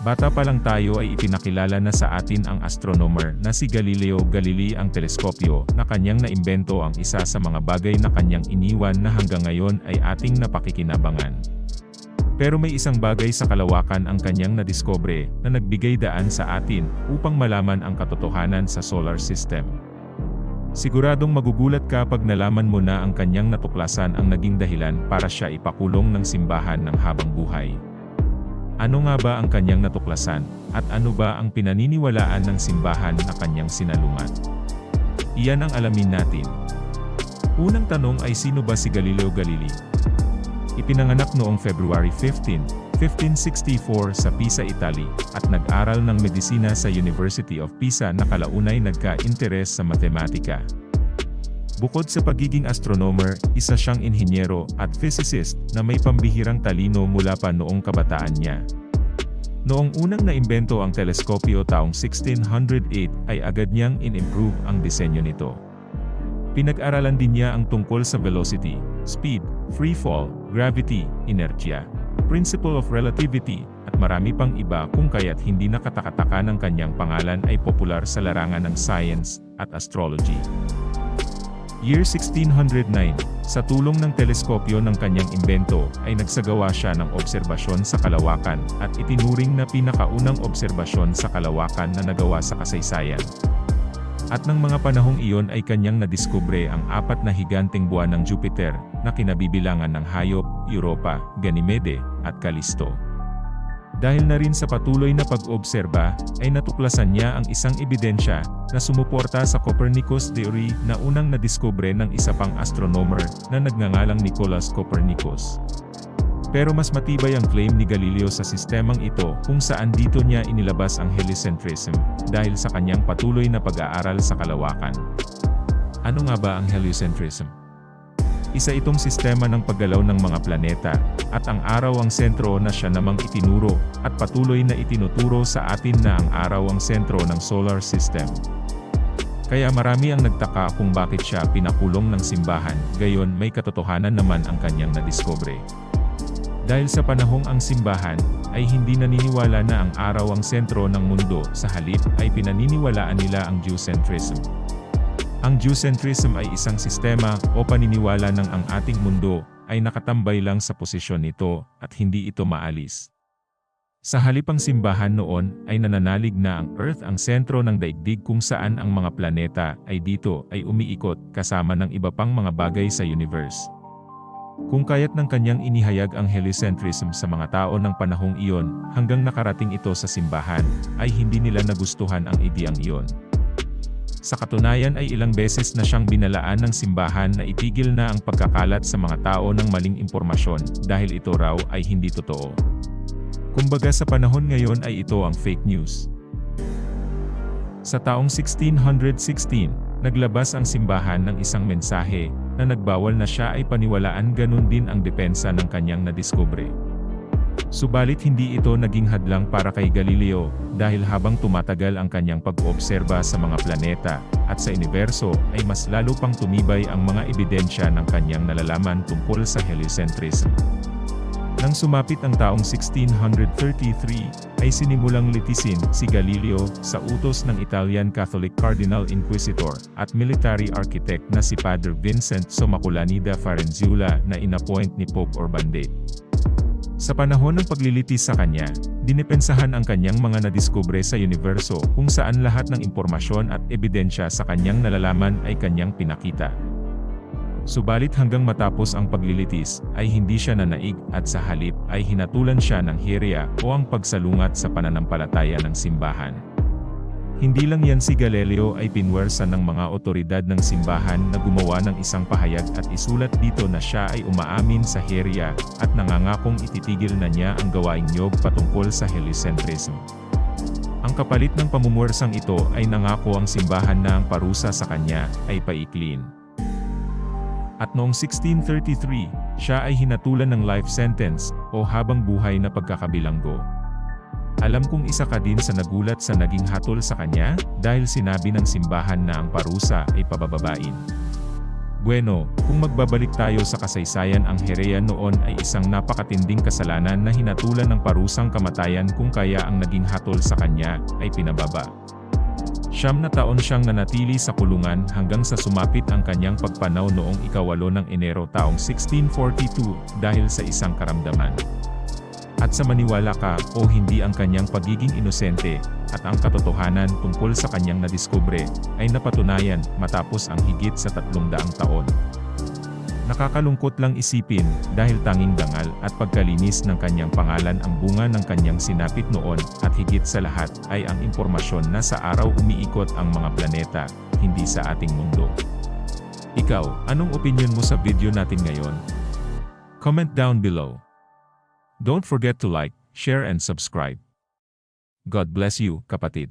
Bata pa lang tayo ay ipinakilala na sa atin ang astronomer na si Galileo Galilei ang teleskopyo na kanyang naimbento ang isa sa mga bagay na kanyang iniwan na hanggang ngayon ay ating napakikinabangan. Pero may isang bagay sa kalawakan ang kanyang nadiskobre na nagbigay daan sa atin upang malaman ang katotohanan sa solar system. Siguradong magugulat ka pag nalaman mo na ang kanyang natuklasan ang naging dahilan para siya ipakulong ng simbahan ng habang buhay. Ano nga ba ang kanyang natuklasan, at ano ba ang pinaniniwalaan ng simbahan na kanyang sinalungat? Iyan ang alamin natin. Unang tanong ay sino ba si Galileo Galilei? Ipinanganak noong February 15, 1564 sa Pisa, Italy, at nag-aral ng medisina sa University of Pisa na kalaunay nagka-interes sa matematika. Bukod sa pagiging astronomer, isa siyang inhinyero at physicist na may pambihirang talino mula pa noong kabataan niya. Noong unang naimbento ang teleskopyo taong 1608 ay agad niyang in-improve ang disenyo nito. Pinag-aralan din niya ang tungkol sa velocity, speed, free fall, gravity, inertia, principle of relativity, at marami pang iba kung kaya't hindi nakatakataka ng kanyang pangalan ay popular sa larangan ng science at astrology. Year 1609, sa tulong ng teleskopyo ng kanyang imbento, ay nagsagawa siya ng obserbasyon sa kalawakan, at itinuring na pinakaunang obserbasyon sa kalawakan na nagawa sa kasaysayan. At ng mga panahong iyon ay kanyang nadiskubre ang apat na higanteng buwan ng Jupiter, na kinabibilangan ng Hayop, Europa, Ganymede, at Callisto. Dahil na rin sa patuloy na pag-obserba, ay natuklasan niya ang isang ebidensya na sumuporta sa Copernicus theory na unang nadiskubre ng isa pang astronomer na nagngangalang Nicolas Copernicus. Pero mas matibay ang claim ni Galileo sa sistemang ito kung saan dito niya inilabas ang heliocentrism dahil sa kanyang patuloy na pag-aaral sa kalawakan. Ano nga ba ang heliocentrism? Isa itong sistema ng paggalaw ng mga planeta, at ang araw ang sentro na siya namang itinuro, at patuloy na itinuturo sa atin na ang araw ang sentro ng solar system. Kaya marami ang nagtaka kung bakit siya pinakulong ng simbahan, gayon may katotohanan naman ang kanyang nadiskubre. Dahil sa panahong ang simbahan, ay hindi naniniwala na ang araw ang sentro ng mundo, sa halip ay pinaniniwalaan nila ang geocentrism. Ang geocentrism ay isang sistema o paniniwala ng ang ating mundo ay nakatambay lang sa posisyon nito at hindi ito maalis. Sa halipang simbahan noon ay nananalig na ang Earth ang sentro ng daigdig kung saan ang mga planeta ay dito ay umiikot kasama ng iba pang mga bagay sa universe. Kung kaya't ng kanyang inihayag ang heliocentrism sa mga tao ng panahong iyon hanggang nakarating ito sa simbahan, ay hindi nila nagustuhan ang ideyang iyon. Sa katunayan ay ilang beses na siyang binalaan ng simbahan na itigil na ang pagkakalat sa mga tao ng maling impormasyon dahil ito raw ay hindi totoo. Kumbaga sa panahon ngayon ay ito ang fake news. Sa taong 1616, naglabas ang simbahan ng isang mensahe na nagbawal na siya ay paniwalaan ganun din ang depensa ng kanyang nadiskubre. Subalit hindi ito naging hadlang para kay Galileo, dahil habang tumatagal ang kanyang pag-oobserba sa mga planeta, at sa universo, ay mas lalo pang tumibay ang mga ebidensya ng kanyang nalalaman tungkol sa heliocentrism. Nang sumapit ang taong 1633, ay sinimulang litisin si Galileo sa utos ng Italian Catholic Cardinal Inquisitor at military architect na si Padre Vincent Sommacolani da Farenzula na inappoint ni Pope Urban VIII. Sa panahon ng paglilitis sa kanya, dinipensahan ang kanyang mga nadiskubre sa universo kung saan lahat ng impormasyon at ebidensya sa kanyang nalalaman ay kanyang pinakita. Subalit hanggang matapos ang paglilitis, ay hindi siya nanaig at sa halip ay hinatulan siya ng hirya o ang pagsalungat sa pananampalataya ng simbahan. Hindi lang yan si Galileo ay pinwersa ng mga otoridad ng simbahan na gumawa ng isang pahayag at isulat dito na siya ay umaamin sa herya at nangangakong ititigil na niya ang gawaing nyog patungkol sa heliocentrism. Ang kapalit ng pamumursang ito ay nangako ang simbahan na ang parusa sa kanya ay paiklin. At noong 1633, siya ay hinatulan ng life sentence o habang buhay na pagkakabilanggo. Alam kong isa ka din sa nagulat sa naging hatol sa kanya, dahil sinabi ng simbahan na ang parusa ay pabababain. Bueno, kung magbabalik tayo sa kasaysayan ang Herea noon ay isang napakatinding kasalanan na hinatulan ng parusang kamatayan kung kaya ang naging hatol sa kanya ay pinababa. Siyam na taon siyang nanatili sa kulungan hanggang sa sumapit ang kanyang pagpanaw noong ikawalo ng Enero taong 1642 dahil sa isang karamdaman. At sa maniwala ka o hindi ang kanyang pagiging inosente, at ang katotohanan tungkol sa kanyang nadiskubre, ay napatunayan matapos ang higit sa tatlong daang taon. Nakakalungkot lang isipin, dahil tanging dangal at pagkalinis ng kanyang pangalan ang bunga ng kanyang sinapit noon, at higit sa lahat, ay ang impormasyon na sa araw umiikot ang mga planeta, hindi sa ating mundo. Ikaw, anong opinion mo sa video natin ngayon? Comment down below. Don't forget to like, share and subscribe. God bless you, kapatid.